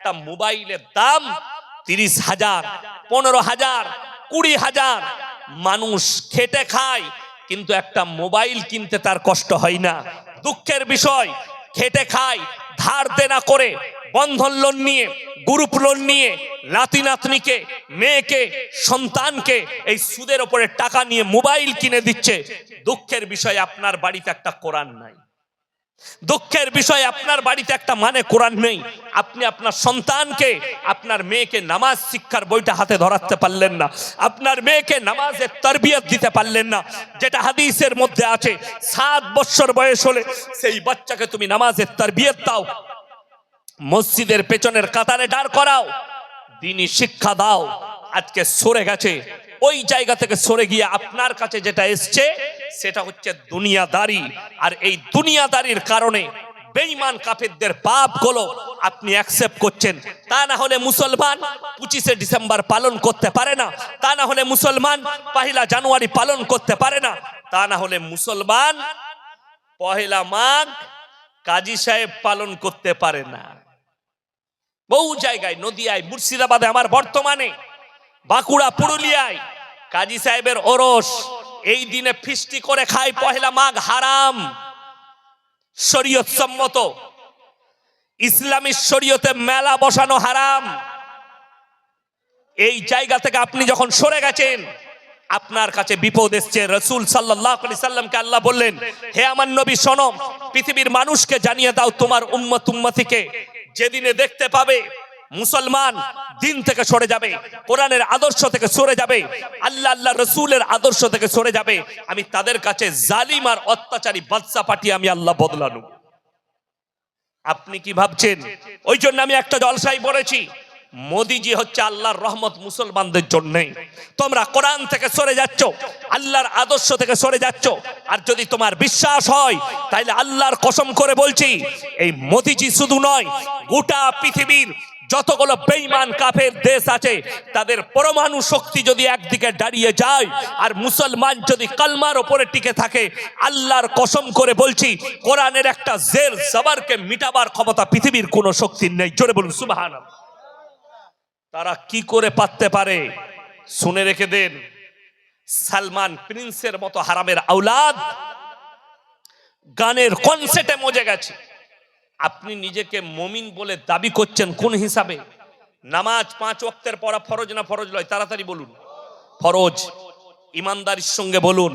একটা মোবাইলের দাম তিরিশ হাজার, পনেরো হাজার, কুড়ি হাজার। মানুষ খেটে খায়, কিন্তু একটা মোবাইল কিনতে তার কষ্ট হয় না। দুঃখের বিষয়, খেটে খায়, ধার দেনা করে, বন্ধন লোন নিয়ে গ্রুপ লোন নিয়ে, নাতি নাতনিকে, মেয়েকে, সন্তানকে এই সুদের ওপরে টাকা নিয়ে মোবাইল কিনে দিচ্ছে। দুঃখের বিষয়, আপনার বাড়িতে একটা কোরআন নাই। দুঃখের বিষয়, আপনার বাড়িতে একটা মানে কোরআন নেই। আপনি আপনার সন্তানকে, আপনার মেয়েকে নামাজ শিক্ষার বইটা হাতে ধরাতে পারলেন না। আপনার মেয়েকে নামাজের তরবিয়ত দিতে পারলেন না। যেটা হাদিসের মধ্যে আছে, সাত বছর বয়স হলে সেই বাচ্চাকে তুমি নামাজের তরবিয়ত দাও। মসজিদের পেছনের কাতারে দাঁড় করাও। দিনই শিক্ষা দাও। আজকে সরে গেছে। ওই জায়গা থেকে সরে গিয়ে আপনার কাছে যেটা এসছে সেটা হচ্ছে দুনিয়াদারি। আর এই দুনিয়াদারির কারণে বেঈমান কাফেরদের পাপগুলো আপনি অ্যাকসেপ্ট করছেন। তা না হলে মুসলমান পঁচিশে ডিসেম্বর পালন করতে পারে না। তা না হলে মুসলমান পহিলা জানুয়ারি পালন করতে পারে না। তা না হলে মুসলমান পহেলা মাঘ কাজী সাহেব পালন করতে পারে না। বহু জায়গায়, নদিয়ায়, মুর্শিদাবাদে, আমার বর্তমানে, বাঁকুড়া, পুরুলিয়ায় কাজী সাহেবের ওরস এই দিনে ফিস্টি করে খায় পহেলা মাঘ হারাম। শরীয়ত সম্মত। ইসলামী শরীয়তে মেলা বসানো হারাম। এই জায়গা থেকে আপনি যখন সরে গেছেন, আপনার কাছে বিপদ এসছে। রসুল সাল্লাহ আলি সাল্লামকে আল্লাহ বললেন, হে আমার নবী, শোনো, পৃথিবীর মানুষকে জানিয়ে দাও, তোমার উম্মত উম্মতিকে যেদিনে দেখতে পাবে মুসলমান দিন থেকে সরে যাবে, কোরআনের আদর্শ থেকে সরে যাবে, আল্লাহ আল্লাহ রসুলের আদর্শ থেকে সরে যাবে। আমি তাদের কাছে জালিম আর অত্যাচারী বাদশা পাঠিয়ে আমি আল্লাহ বদলানো আপনি কি ভাবছেন? ওই জন্য আমি একটা জলসাই বলেছি মোদিজি হচ্ছে আল্লাহর রহমত মুসলমানদের জন্য। তোমরা কোরআন থেকে সরে যাচ্ছ, আল্লাহর আদর্শ থেকে সরে যাচ্ছ, আর যদি তোমার বিশ্বাস হয় তাহলে আল্লাহর কসম করে বলছি, এই মোদিজি শুধু নয়, গোটা পৃথিবীর যতগুলো বেইমান কাফের দেশ আছে, তাদের পরমাণু শক্তি যদি একদিকে দাঁড়িয়ে যায়, আর মুসলমান যদি কালমার ওপরে টিকে থাকে, আল্লাহর কসম করে বলছি, কোরআনের একটা জের জবারকে মিটাবার ক্ষমতা পৃথিবীর কোনো শক্তির নেই। জোরে বলুন সুবাহান তারা কি করে পারতে পারে? শুনে রেখে দেন। সালমান প্রিন্সের মতো হারামের আউলাদ গানের কনসেটে মজে গেছে। আপনি নিজেকে মমিন বলে দাবি করছেন কোন হিসাবে? নামাজ পাঁচ ওয়াক্তের পড়া ফরজ না ফরজ নয় তাড়াতাড়ি বলুন। ফরজ। ইমানদারির সঙ্গে বলুন।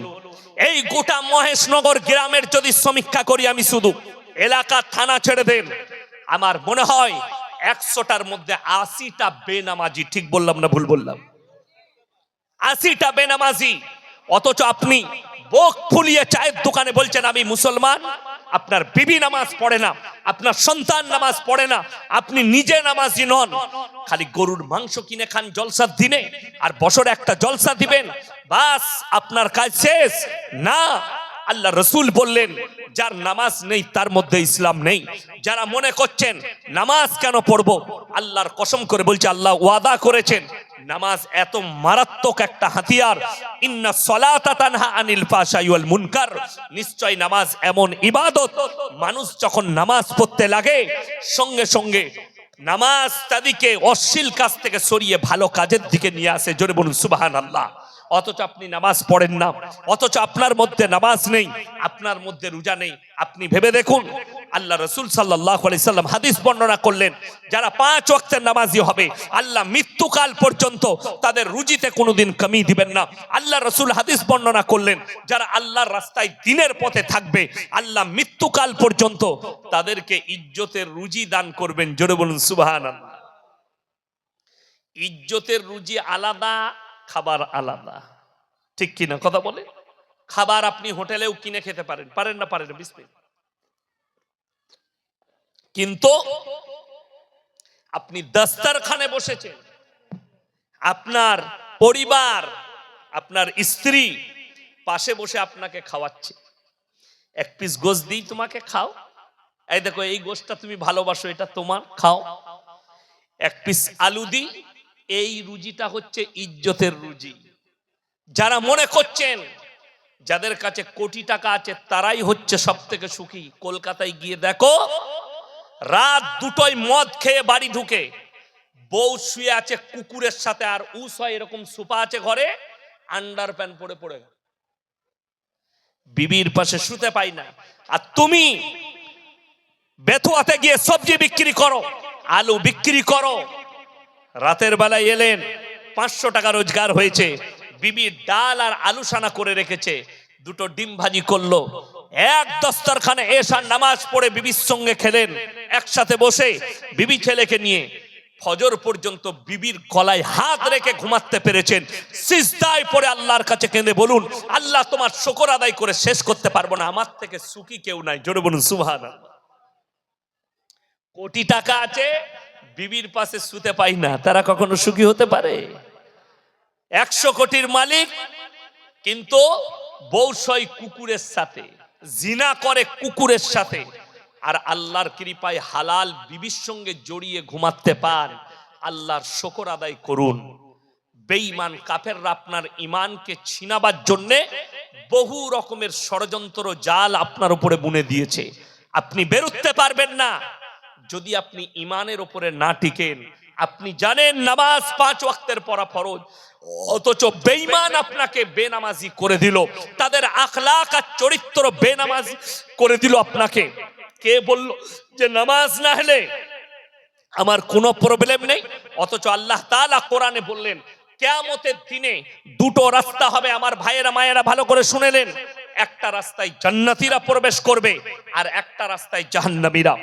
এই গোটা মহেশনগর গ্রামের যদি সমীক্ষা করি আমি শুধু, এলাকা, থানা ছেড়ে দেন। আমার মনে হয় একশোটার মধ্যে আশিটা বেনামাজি, ঠিক বললাম না ভুল বললাম? আশিটা বেনামাজি। অথচ আপনি বোক ফুলিয়ে চায়ের দোকানে বলছেন, আমি মুসলমান? আপনার বিবি নামাজ পড়ে না, আপনার সন্তান নামাজ পড়ে না, আপনি নিজে নামাজি নন। খালি গরুর মাংস কিনে খান জলসার দিনে, আর বছরে একটা জলসা দিবেন, বাস আপনার কাজ শেষ। না, আল্লাহ রসুল বললেন, যার নামাজ নেই, তার মধ্যে ইসলাম নেই। যারা মনে করছেন, নামাজ কেন পড়ব? আল্লাহর কসম করে বলছে, আল্লাহ ওয়াদা করেছেন নামাজ এত মারাত্মক একটা হাতিয়ার। ইন্না সলাতা তানহা আনিল ফাশাই ওয়াল মুনকার। নিশ্চয় নামাজ এমন ইবাদত। মানুষ যখন নামাজ পড়তে লাগে, সঙ্গে সঙ্গে নামাজ তাদেরকে অশ্লীল কাজ থেকে সরিয়ে ভালো কাজের দিকে নিয়ে আসে। জোরে বলুন সুবাহান আল্লাহ অথচ আপনি নামাজ পড়েন না। অথচ আপনার মধ্যে নামাজ নেই, আপনার মধ্যে রোজা নেই। আপনি ভেবে দেখুন, আল্লাহ রসুল সাল্লাহ সাল্লাম হাদিস বর্ণনা করলেন, যারা পাঁচ ওয়াক্তের নামাজি হবে, আল্লাহ মৃত্যুকাল পর্যন্ত তাদের রুজিতে কোনোদিন কমি দিবেন না। আল্লাহ রসুল হাদিস বর্ণনা করলেন, যারা আল্লাহর রাস্তায় দিনের পথে থাকবে, আল্লাহ মৃত্যুকাল পর্যন্ত তাদেরকে ইজ্জতের রুজি দান করবেন। জোরে বলুন সুবাহান ইজ্জতের রুজি আলাদা খাবার আলাদা। ঠিক কিনা কথা বলে? খাবার আপনি হোটেলেও কিনে খেতে পারেন। পারেন না পারেন না বিস্মি কিন্তু আপনি দস্তারখানে বসেছেন। আপনার পরিবার, আপনার স্ত্রী পাশে বসে আপনাকে খাওয়াচ্ছে। এক পিস গোস দিই, তোমাকে খাও। এই দেখো, এই গোসটা তুমি ভালোবাসো, এটা তোমার, খাও। এক পিস আলু দিই এই রুজিটা হচ্ছে ইজ্জতের রুজি। যারা মনে করছেন যাদের কাছে কোটি টাকা আছে, তারাই হচ্ছে সব থেকে সুখী। কলকাতায় গিয়ে দেখো, রাত দুটোই মদ খেয়ে বাড়ি ঢুকে, বউ শুয়ে আছে কুকুরের সাথে, আর উস হয় এরকম সুপা আছে ঘরে, আন্ডার প্যান্ট পরে পড়ে বিবির পাশে শুতে পাই না। আর তুমি বেথুয়াতে গিয়ে সবজি বিক্রি করো, আলু বিক্রি করো রাতের বেলায় এলেন, পাঁচশো টাকা রোজগার হয়েছে, বিবি ডাল আর আলু সানা করে রেখেছে, দুটো ডিম ভাজি করল। এক দস্তরখানে এসার নামাজ পড়ে বিবির সঙ্গে খেলেন, একসাথে বসে বিবি ছেলেকে নিয়ে। ফজর পর্যন্ত বিবির গলায় হাত রেখে ঘুমাতে পেরেছেন। সিজদায় পরে আল্লাহর কাছে কেঁদে বলুন, আল্লাহ তোমার শকর আদায় করে শেষ করতে পারব না, আমার থেকে সুখী কেউ নাই। জোরে বলুন সুভান কোটি টাকা আছে বিবির পাশে শুতে পাই না, তারা কখনো সুখী হতে পারে? একশো কোটির মালিক, কিন্তু বৌসই কুকুরের সাথে, জিনা করে কুকুরের সাথে, আর আল্লাহর কৃপায় হালাল বিবির সঙ্গে জড়িয়ে ঘুমাতে পান, আল্লাহর শকর আদায় করুন। বেঈমান কাফেররা আপনার ইমানকে ছিনাবার জন্যে বহু রকমের ষড়যন্ত্র জাল আপনার উপরে বুনে দিয়েছে। আপনি বেরোতে পারবেন না। যদি আপনি ইমানের ওপরে না টিকেন, আপনি জানেন নামাজ পাঁচ ওয়াক্তের পড়া ফরজ, অথচ বেঈমান আপনাকে বেনামাজি করে দিল, তাদের আখলাক আর চরিত্র বেনামাজি করে দিল আপনাকে। কে বলল যে নামাজ না হলে আমার কোনো প্রবলেম নেই? অথচ আল্লাহ তাআলা কোরআনে বললেন, কেয়ামতের দিনে দুটো রাস্তা হবে, আমার ভাইয়েরা মায়েরা ভালো করে শুনেলেন। একটা রাস্তায় জান্নাতীরা প্রবেশ করবে আর একটা রাস্তায় জাহান্নামীরা।